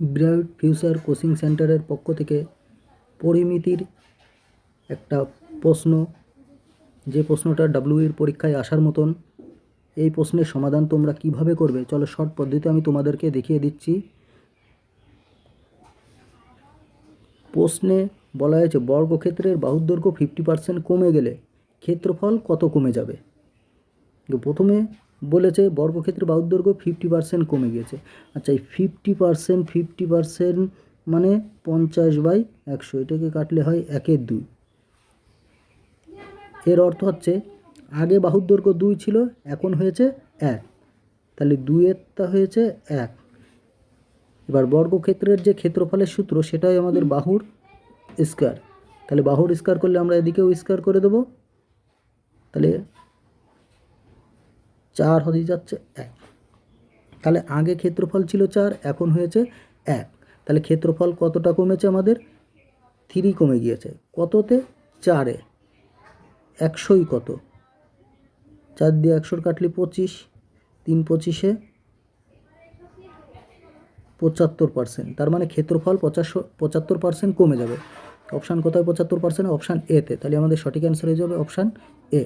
Bright future coaching সেন্টারের পক্ষ থেকে পরিমিতির একটা প্রশ্ন। যে প্রশ্নটা ডাব্লিউইর পরীক্ষায় আসার মতন, এই প্রশ্নের সমাধান তোমরা কীভাবে করবে? চলো শর্ট পদ্ধতিতে আমি তোমাদেরকে দেখিয়ে দিচ্ছি। প্রশ্নে বলা হয়েছে, বর্গক্ষেত্রের বাহুর দৈর্ঘ্য ফিফটি পার্সেন্ট কমে গেলে ক্ষেত্রফল কত কমে যাবে? প্রথমে বলেছে বর্গক্ষেত্রের বাহুর দৈর্ঘ্য ফিফটি পার্সেন্ট কমে গিয়েছে। আচ্ছা এই ফিফটি পার্সেন্ট ফিফটি পার্সেন্ট মানে পঞ্চাশ বাই একশো, এটাকে কাটলে হয় একের দুই। এর অর্থ হচ্ছে, আগে বাহুর দৈর্ঘ্য দুই ছিল, এখন হয়েছে এক। তাহলে দুইয়েরটা হয়েছে এক। এবার বর্গক্ষেত্রের যে ক্ষেত্রফলের সূত্র, সেটাই আমাদের বাহুর স্কোয়ার তাহলে বাহুর স্কোয়ার করলে আমরা এদিকেও স্কোয়ার করে দেবো। তাহলে চার হয়ে যাচ্ছে এক। তাহলে আগে ক্ষেত্রফল ছিল চার, এখন হয়েছে এক। তাহলে ক্ষেত্রফল কতটা কমেছে আমাদের? থ্রি কমে গিয়েছে। কততে? চারে। একশোই কত? চার দিয়ে একশোর কাটলি পঁচিশ। তিন পঁচিশে পঁচাত্তর পার্সেন্ট তার মানে ক্ষেত্রফল পঁচাশো পঁচাত্তর পার্সেন্ট কমে যাবে। অপশান কোথায় পঁচাত্তর পার্সেন্ট অপশান এতে তাহলে আমাদের সঠিক অ্যান্সার হয়ে যাবে অপশান এ